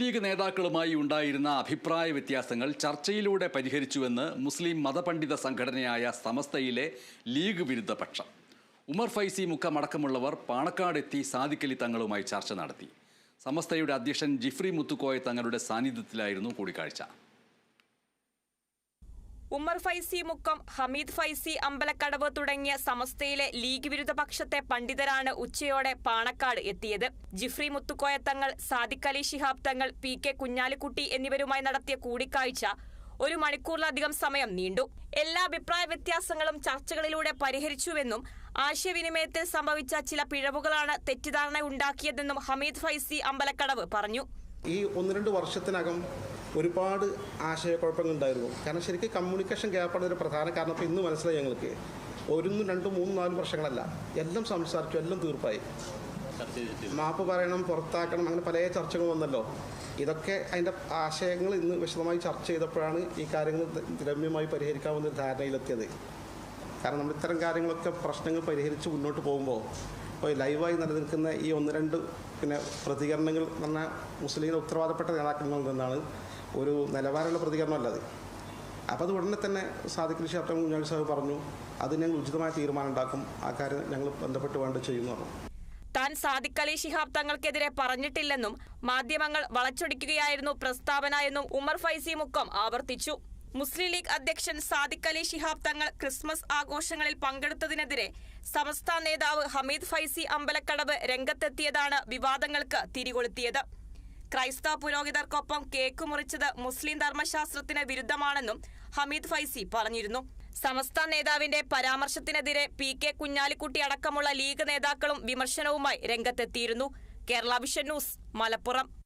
League നേതാക്കളുമായി ഉണ്ടായിരുന്ന അഭിപ്രായ വ്യത്യാസങ്ങൾ ചർച്ചയിലൂടെ പരിഹരിച്ചുവെന്ന് മുസ്ലിം മതപണ്ഡിത സംഘടനയായ സമസ്തയിലെ ലീഗ് വിരുദ്ധ പക്ഷം. ഉമർ ഫൈസി മുക്കമടക്കമുള്ളവർ പാണക്കാടെത്തി സാദിക്കലി തങ്ങളുമായി ചർച്ച നടത്തി. സമസ്തയുടെ അധ്യക്ഷൻ ജിഫ്രി മുത്തുക്കോയ തങ്ങളുടെ സാന്നിധ്യത്തിലായിരുന്നു കൂടിക്കാഴ്ച. ഉമ്മർ ഫൈസി മുക്കം ഹമീദ് ഫൈസി അമ്പലക്കടവ് തുടങ്ങിയ സമസ്തയിലെ ലീഗ് വിരുദ്ധ പക്ഷത്തെ പണ്ഡിതരാണ് ഉച്ചയോടെ പാണക്കാട് എത്തിയത്. ജിഫ്രി മുത്തുക്കോയ തങ്ങൾ സാദിഖ് അലി ശിഹാബ് തങ്ങൾ പി കെ കുഞ്ഞാലിക്കുട്ടി എന്നിവരുമായി നടത്തിയ കൂടിക്കാഴ്ച ഒരു മണിക്കൂറിലധികം സമയം നീണ്ടു. എല്ലാ അഭിപ്രായ വ്യത്യാസങ്ങളും ചർച്ചകളിലൂടെ പരിഹരിച്ചുവെന്നും ആശയവിനിമയത്തിൽ സംഭവിച്ച ചില പിഴവുകളാണ് തെറ്റിദ്ധാരണ ഉണ്ടാക്കിയതെന്നും ഹമീദ് ഫൈസി അമ്പലക്കടവ് പറഞ്ഞു. ഈ ഒന്ന് രണ്ട് വർഷത്തിനകം ഒരുപാട് ആശയക്കുഴപ്പങ്ങൾ ഉണ്ടായിരുന്നു കാരണം ശരിക്കും കമ്മ്യൂണിക്കേഷൻ ഗ്യാപ്പാണ് ഒരു പ്രധാന കാരണം. ഇപ്പോൾ ഇന്ന് മനസ്സിലായി ഞങ്ങൾക്ക്. ഒന്നും രണ്ടും മൂന്നും നാലും വർഷങ്ങളല്ല. എല്ലാം സംസാരിച്ചു എല്ലാം തീർപ്പായി. മാപ്പ് പറയണം പുറത്താക്കണം അങ്ങനെ പല ചർച്ചകൾ വന്നല്ലോ. ഇതൊക്കെ അതിന്റെ ആശയങ്ങൾ ഇന്ന് വിശദമായി ചർച്ച ചെയ്തപ്പോഴാണ് ഈ കാര്യങ്ങൾ രമ്യമായി പരിഹരിക്കാവുന്ന ഒരു ധാരണയിലെത്തിയത്. കാരണം നമ്മൾ ഇത്തരം കാര്യങ്ങളൊക്കെ പ്രശ്നങ്ങൾ പരിഹരിച്ച് മുന്നോട്ട് പോകുമ്പോൾ ഇപ്പോൾ ലൈവായി നിലനിൽക്കുന്ന ഈ ഒന്ന് രണ്ട് പിന്നെ പ്രതികരണങ്ങൾ പറഞ്ഞാൽ മുസ്ലിം ഉത്തരവാദപ്പെട്ട നേതാക്കളിൽ നിന്നാണ് ഒരു നിലവാരമുള്ള പ്രതികരണമല്ല അത്. അപ്പോൾ അത് ഉടനെ തന്നെ സാദിഖ് ഷാപ്റ്റം കുഞ്ഞാലി സാഹിബ് പറഞ്ഞു അത് ഞങ്ങൾ ഉചിതമായ തീരുമാനം ഉണ്ടാക്കും ആ കാര്യം ഞങ്ങൾ ബന്ധപ്പെട്ട് വേണ്ട ചെയ്യുമെന്ന് പറഞ്ഞു. താൻ സാദിഖ് അലി ഷിഹാബ് തങ്ങൾക്കെതിരെ പറഞ്ഞിട്ടില്ലെന്നും മാധ്യമങ്ങൾ വളച്ചൊടിക്കുകയായിരുന്നു പ്രസ്താവന എന്നും ഉമർ ഫൈസി മുക്കം ആവർത്തിച്ചു. മുസ്ലിം ലീഗ് അധ്യക്ഷൻ സാദിഖ് അലി ശിഹാബ് തങ്ങൾ ക്രിസ്മസ് ആഘോഷങ്ങളിൽ പങ്കെടുത്തതിനെതിരെ സമസ്ത നേതാവ് ഹമീദ് ഫൈസി അമ്പലക്കടവ് രംഗത്തെത്തിയതാണ് വിവാദങ്ങൾക്ക് തിരികൊളുത്തിയത്. ക്രൈസ്തവ പുരോഹിതർക്കൊപ്പം കേക്ക് മുറിച്ചത് മുസ്ലിം ധർമ്മശാസ്ത്രത്തിന് വിരുദ്ധമാണെന്നും ഹമീദ് ഫൈസി പറഞ്ഞിരുന്നു. സമസ്ത നേതാവിന്റെ പരാമർശത്തിനെതിരെ പി കെ കുഞ്ഞാലിക്കുട്ടി അടക്കമുള്ള ലീഗ് നേതാക്കളും വിമർശനവുമായി രംഗത്തെത്തിയിരുന്നു. Kerala vision news Malappuram.